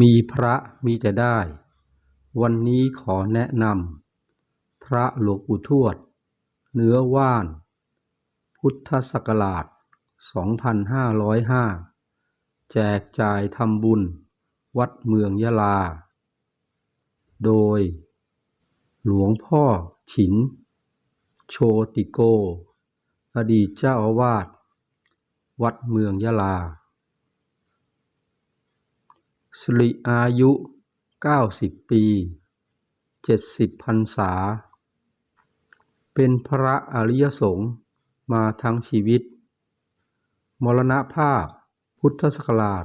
มีพระมีแต่ได้ วันนี้ขอแนะนำพระหลวงปู่ทวด เนื้อว่าน พุทธศักราช 2505 แจกจ่ายทำบุญ วัดเมืองยะลา โดย หลวงพ่อฉิน โชติโก อดีตเจ้าอาวาส วัดเมืองยะลา สิริอายุ90ปี70พรรษา เป็นพระอริยสงฆ์มาทั้งชีวิต มรณภาพพุทธศักราช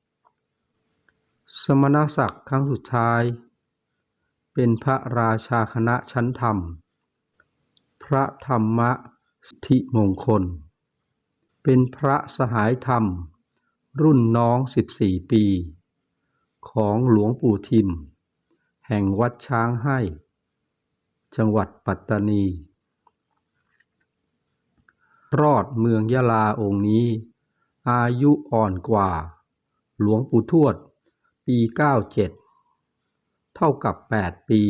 2559 สมณศักดิ์ครั้งสุดท้าย เป็นพระราชาคณะชั้นธรรม พระธรรมสิทธิมงคล เป็นพระสหายธรรม รุ่นน้อง14ปี ของหลวงปู่ทิม แห่งวัดช้างให้ จังหวัดปัตตานี รอดเมืองยะลาองค์นี้ อายุอ่อนกว่า หลวงปู่ทวด ปี97เท่ากับ8ปี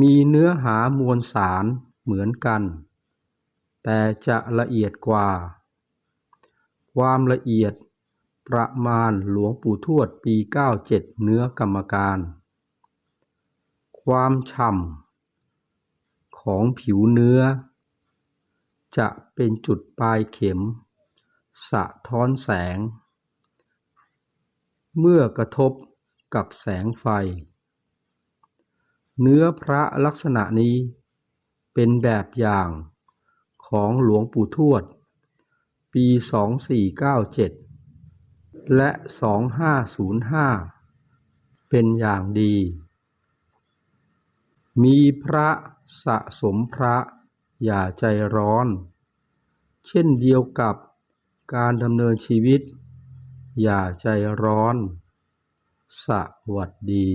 มีเนื้อหามวลสารเหมือนกัน แต่จะละเอียดกว่า ความละเอียด ประมาณหลวงปู่ทวดปี 97 เนื้อกรรมการ ความฉ่ำของผิวเนื้อ จะเป็นจุดปลายเข็ม สะท้อนแสง เมื่อกระทบกับแสงไฟ เนื้อพระลักษณะนี้เป็นแบบอย่างของหลวงปู่ทวด ปี 2497 และ 2505 เป็นอย่างดี มีพระสะสมพระอย่าใจร้อน เช่นเดียวกับการดำเนินชีวิต อย่าใจร้อน สวัสดี